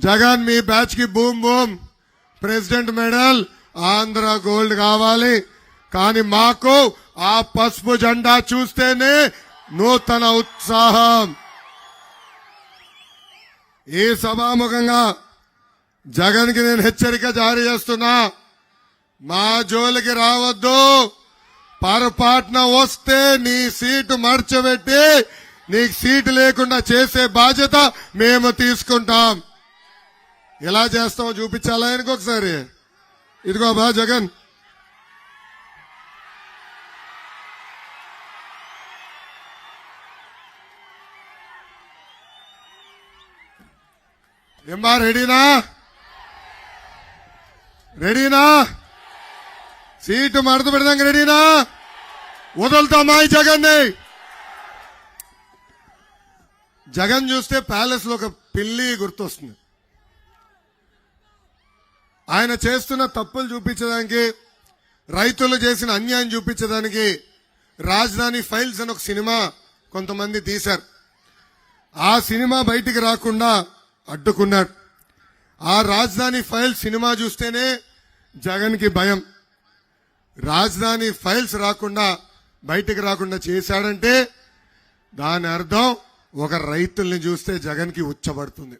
జగన్ మీ బ్యాచ్కి boom boom. President medal Andhra gold కావాలి. కానీ మాకు ఆ పసుపు జెండా చూస్తేనే నూతన ఉత్సాహం. ఈ సభాముఖంగా జగన్కి నేను హెచ్చరిక జారీ చేస్తున్నా. మా జోలికి రావద్దు. పొరపాటున వస్తే నీ సీటు మర్చబెట్టి నీకు సీటు లేకుండా చేసే బాధ్యత మేము తీసుకుంటాం. ఎలా చేస్తామో చూపించాలా ఇంకొకసారి ఇదిగో బా జగన్. ఎంబా రెడీనా? రెడీనా? సీటు మడత పెడదాం రెడీనా? వదులుతామా ఈ జగన్ని. జగన్ చూస్తే ప్యాలెస్లో ఒక పిల్లి గుర్తొస్తుంది. ఆయన చేస్తున్న తప్పులు చూపించడానికి రైతులు చేసిన అన్యాయం చూపించడానికి రాజధాని ఫైల్స్ అని ఒక సినిమా కొంతమంది తీశారు. ఆ సినిమా బయటికి రాకుండా అడ్డుకున్నాడు ఆ రాజధాని ఫైల్ సినిమా చూస్తేనే జగన్కి భయం. రాజధాని ఫైల్స్ రాకుండా బయటికి రాకుండా చేశాడంటే దాని అర్థం ఒక రైతుల్ని చూస్తే జగన్కి ఉచ్చబడుతుంది.